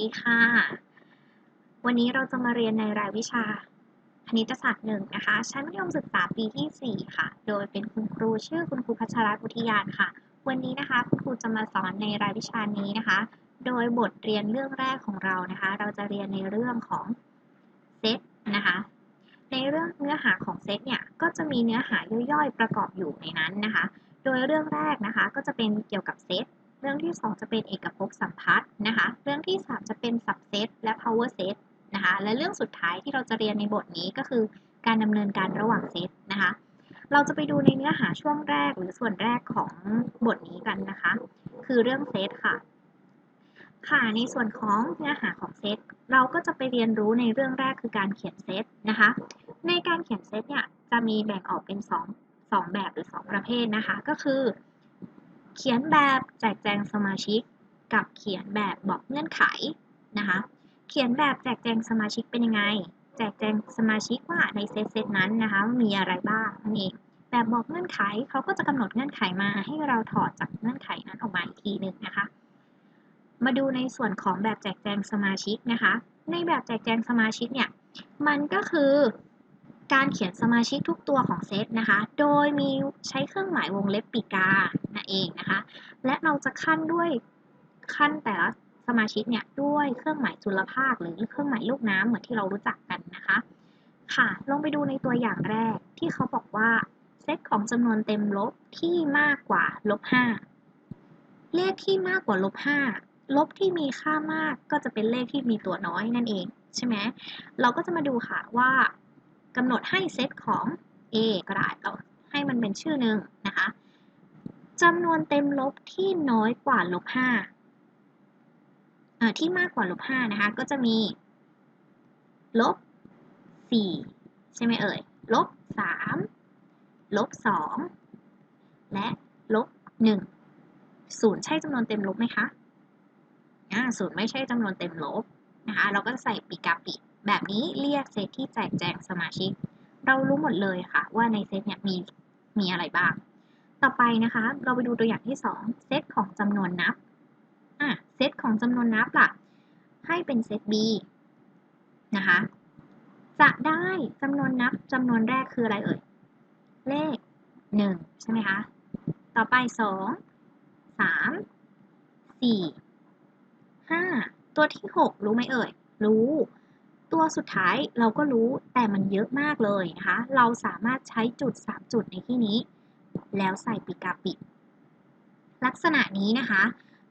ดีค่ะ วันนี้เราจะมาเรียนในรายวิชาคณิตศาสตร์หนึ่งนะคะ ชั้นมัธยมศึกษาปีที่ 4 ค่ะ โดยเป็นคุณครูชื่อคุณครูพัชรัตน์อุทยานค่ะ วันนี้นะคะคุณครูจะมาสอนในรายวิชานี้นะคะ โดยบทเรียนเรื่องแรกของเรานะคะ เราจะเรียนในเรื่องของเซตนะคะ ในเรื่องเนื้อหาของเซตเนี่ย ก็จะมีเนื้อหาย่อยๆ ประกอบอยู่ในนั้นนะคะ โดยเรื่องแรกนะคะ ก็จะเป็นเกี่ยวกับเซต เรื่องที่ 2 จะเป็นเอกภพสัมพัทธ์นะคะ เรื่องที่ 3 จะเป็น subset และ power set นะคะ และเรื่องสุดท้ายที่เราจะเรียนในบทนี้ก็คือการดำเนินการระหว่างเซตนะคะ เราจะไปดูในเนื้อหาช่วงแรกหรือส่วนแรกของบทนี้กันนะคะ คือเรื่องเซตค่ะ ค่ะ ในส่วนของเนื้อหาของเซตเราก็จะไปเรียนรู้ในเรื่องแรกคือการเขียนเซตนะคะ ในการเขียนเซตเนี่ยจะมีแบ่งออกเป็น2 2แบบหรือ 2 ประเภทนะคะ ก็คือ เขียนแบบแจกแจงสมาชิก กับเขียนแบบบอกเงื่อนไขนะคะ เขียนแบบแจกแจงสมาชิกเป็นยังไง แจกแจงสมาชิกว่าในเซตเซตนั้นนะคะมีอะไรบ้างนั่นเองแบบบอกเงื่อนไขเขาก็จะกำหนดเงื่อนไขมาให้เราถอดจากเงื่อนไขนั้นออกมาอีกทีหนึ่งนะคะ มาดูในส่วนของแบบแจกแจงสมาชิกนะคะ ในแบบแจกแจงสมาชิกเนี่ย มันก็คือ การเขียนสมาชิกทุกตัวของเซตนะคะ โดยมีใช้เครื่องหมายวงเล็บปีกานั่นเองนะคะ และเราจะขั้นด้วยขั้นแต่ละสมาชิกเนี่ยด้วยเครื่องหมายจุลภาคหรือเครื่องหมายลูกน้ำเหมือนที่เรารู้จักกันนะคะ ค่ะ ลงไปดูในตัวอย่างแรกที่เขาบอกว่าเซตของจำนวนเต็มลบที่มากกว่าลบ5เลขที่มากกว่าลบ5ลบที่มีค่ามากก็จะเป็นเลขที่มีตัวน้อยนั่นเองใช่ไหมเราก็จะมาดูค่ะว่า กำหนดให้เซตของ A ก็ได้เราให้มันเป็นชื่อหนึ่งนะคะจำนวนเต็มลบที่น้อยกว่าลบห้าที่มากกว่าลบห้านะคะ ก็จะมีลบสี่ใช่ไหมเอ่ยลบสามลบสองและลบหนึ่งศูนย์ใช่จำนวนเต็มลบไหมคะศูนย์ไม่ใช่จำนวนเต็มลบนะคะ เราก็จะใส่ปีกาปิ แบบนี้เรียกเซตที่แจกแจงสมาชิก เรารู้หมดเลยค่ะ ว่าในเซตเนี่ยมีมีอะไรบ้าง ต่อไปนะคะ เราไปดูตัวอย่างที่ 2 เซตของจำนวนนับอะเซตของจำนวนนับล่ะ ให้เป็นเซต B นะคะ จะได้จำนวนนับจำนวนแรกคืออะไรเอ่ย เลข 1 ใช่ไหมคะ ต่อไป 2 3 4 5 ตัวที่ 6 รู้ไหมเอ่ย รู้ ตัวสุดท้ายเราก็รู้แต่มันเยอะมากเลยนะคะ เราสามารถใช้จุด 3 จุดในที่นี้ แล้วใส่ปีกาปิด ลักษณะนี้นะคะ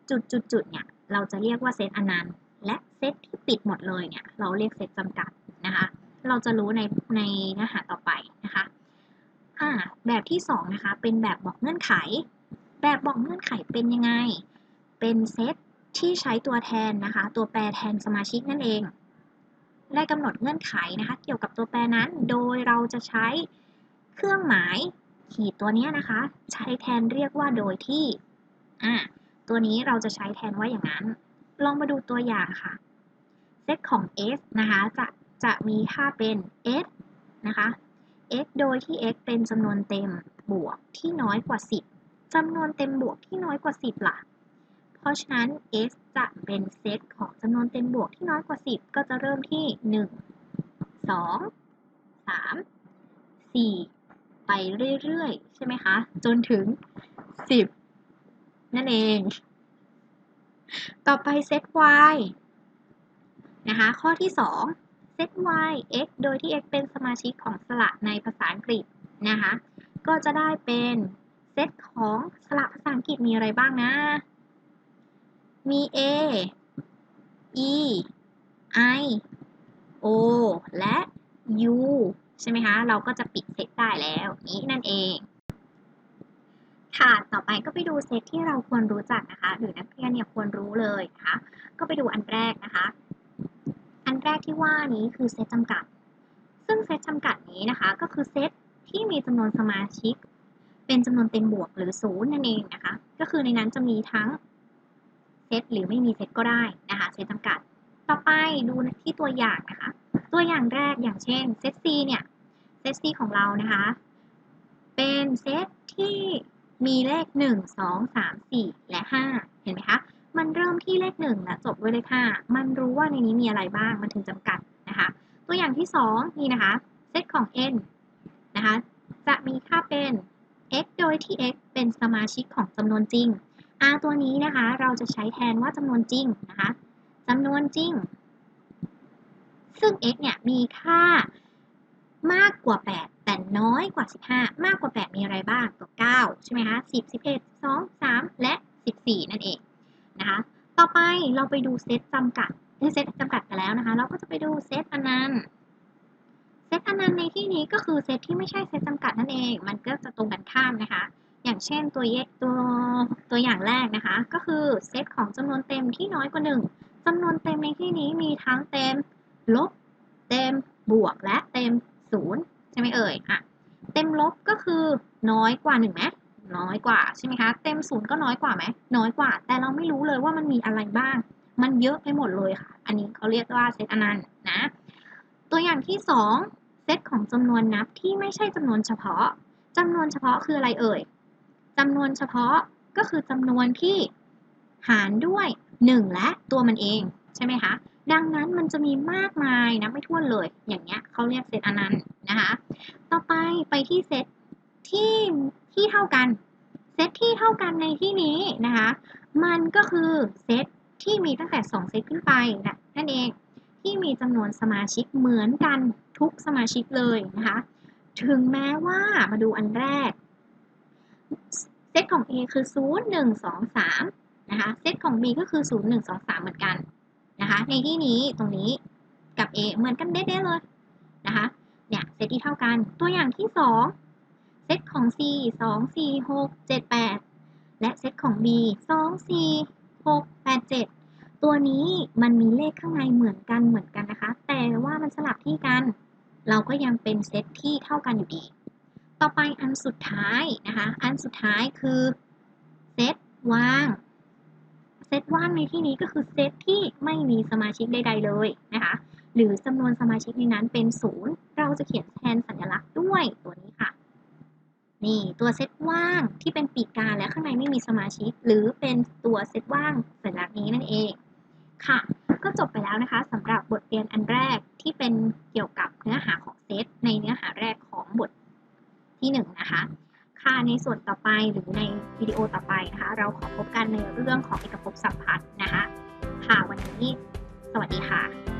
จุดจุดจุดเนี่ยเราจะเรียกว่าเซตอนันต์และเซตที่ปิดหมดเลยเนี่ยเราเรียกเซตจำกัดนะคะ เราจะรู้ในในเนื้อหาต่อไปนะคะอ่าแบบที่2นะคะเป็นแบบบอกเงื่อนไข แบบบอกเงื่อนไขเป็นยังไง เป็นเซตที่ใช้ตัวแทนนะคะ ตัวแปรแทนสมาชิกนั่นเอง ได้กำหนดเงื่อนไขนะคะ เกี่ยวกับตัวแปรนั้น โดยเราจะใช้เครื่องหมายขีดตัวนี้นะคะ ใช้แทนเรียกว่าโดยที่อ่าตัวนี้เราจะใช้แทนว่าอย่างนั้น ลองมาดูตัวอย่างค่ะ เซตของ s นะคะ จะจะมีค่าเป็น s นะคะ x โดยที่ x เป็นจำนวนเต็มบวกที่น้อยกว่า 10จำนวนเต็มบวกที่น้อยกว่า 10ล่ะ ราะฉะนั้น s จะเป็นเซตของจำนวนเต็มบวกที่น้อยกว่า 10 ก็จะเริ่มที่ 1 2 3 4 ไปเรื่อยๆ ใช่ไหมคะ จนถึง 10 นั่นเอง ต่อไปเซต y นะคะ ข้อที่ 2 เซต y x โดยที่ x เป็นสมาชิกของสระในภาษาอังกฤษนะคะ ก็จะได้เป็นเซตของสระภาษาอังกฤษมีอะไรบ้างนะ มี A E I O และ U ใช่ไหมคะ เราก็จะปิดเซตได้แล้วนี้นั่นเอง ค่ะ ต่อไปก็ไปดูเซตที่เราควรรู้จักนะคะ หรือนักเรียนเนี่ยควรรู้เลยนะคะ ก็ไปดูอันแรกนะคะ อันแรกที่ว่านี้คือเซตจำกัด ซึ่งเซตจำกัดนี้นะคะ ก็คือเซตที่มีจำนวนสมาชิก เป็นจำนวนเต็มบวกหรือศูนย์นั่นเองนะคะ ก็คือในนั้นจะมีทั้ง เซตหรือไม่มีเซตก็ได้นะคะเซตจำกัด ต่อไปดูที่ตัวอย่างนะคะ ตัวอย่างแรกอย่างเช่นเซต C เนี่ยเซต C ของเรานะคะ เป็นเซตที่มีเลข 1 2 3 4 และ 5 เห็นไหมคะ มันเริ่มที่เลขหนึ่งและจบด้วยเลขห้ามันรู้ว่าในนี้มีอะไรบ้าง มันถึงจำกัดนะคะ ตัวอย่างที่สองนี่นะคะ เซตของ n นะคะ จะมีค่าเป็น x โดยที่ x เป็นสมาชิกของจำนวนจริง r ตัวนี้นะคะ เราจะใช้แทนว่าจำนวนจริงนะคะจำนวนจริง ซึ่ง x เนี่ยมีค่ามากกว่า 8 แต่น้อยกว่า 15 มากกว่า 8 มีอะไรบ้างตัว9ใช่ไหมคะ10 11 2 3 และ 14 นั่นเองนะคะต่อไปเราไปดูเซตจำกัดเซตจำกัดไปแล้วนะคะ เราก็จะไปดูเซตอนันต์เซตอนันต์ในที่นี้ก็คือเซตที่ไม่ใช่เซตจำกัดนั่นเอง มันก็จะตรงกันข้ามนะคะ อย่างเช่นตัวเยตัวตัวอย่างแรกนะคะ ก็คือเซตของจำนวนเต็มที่น้อยกว่า 1จำนวนเต็มในที่นี้มีทั้งเต็มลบ เต็มบวกและเต็มศูนย์ใช่ไหมเอ่ยอะเต็มลบก็คือน้อยกว่าหนึ่งไหมน้อยกว่าใช่ไหมคะ เต็มศูนย์ก็น้อยกว่าไหมน้อยกว่า แต่เราไม่รู้เลยว่ามันมีอะไรบ้าง มันเยอะไปหมดเลยค่ะ อันนี้เขาเรียกว่าเซตอนันต์นะ ตัวอย่างที่สองเซตของจำนวนนับที่ไม่ใช่จำนวนเฉพาะจำนวนเฉพาะคืออะไรเอ่ย จำนวนเฉพาะก็คือจำนวนที่หารด้วย 1 และตัวมันเอง ใช่ไหมคะ ดังนั้นมันจะมีมากมายนะไม่ท้วนเลย อย่างเงี้ยเขาเรียกเซตอนันต์นะคะ ต่อไปไปที่เซตที่ที่เท่ากัน เซตที่เท่ากันในที่นี้นะคะ มันก็คือเซตที่มีตั้งแต่ 2 เซตขึ้นไปนะนั่นเองที่มีจำนวนสมาชิกเหมือนกันทุกสมาชิกเลยนะคะ ถึงแม้ว่ามาดูอันแรก เซตของ A คือ 0 1 2 3นะคะ เซตของ B ก็คือ 0 1 2 3 เหมือนกันนะคะ ในที่นี้ตรงนี้กับ A เหมือนกันเด้เลยนะคะ เนี่ยเซตที่เท่ากัน ตัวอย่างที่ 2 เซตของ C 2 4 6 7 8 และเซตของ B 2 4 6 8 7 ตัวนี้มันมีเลขข้างในเหมือนกันเหมือนกันนะคะ แต่ว่ามันสลับที่กัน เราก็ยังเป็นเซตที่เท่ากันอยู่ดี ต่อไปอันสุดท้ายนะคะ อันสุดท้ายคือเซตว่าง เซตว่างในที่นี้ก็คือเซตที่ไม่มีสมาชิกใด ๆ เลยนะคะ หรือจำนวนสมาชิกในนั้นเป็นศูนย์เราจะเขียนแทนสัญลักษณ์ด้วยตัวนี้ค่ะ นี่ตัวเซตว่างที่เป็นปีกกาและข้างในไม่มีสมาชิก หรือเป็นตัวเซตว่างสัญลักษณ์นี้นั่นเองค่ะ ก็จบไปแล้วนะคะสำหรับบทเรียนอันแรกที่เป็นเกี่ยวกับเนื้อหาของเซตในเนื้อหาแรก ที่1นนะคะค่ะในส่วนต่อไปหรือในวิดีโอต่อไปนะคะเราขอพบกันในเรื่องของเอกภพสัมพัทธ์นะคะค่ะวันนี้ สวัสดีค่ะ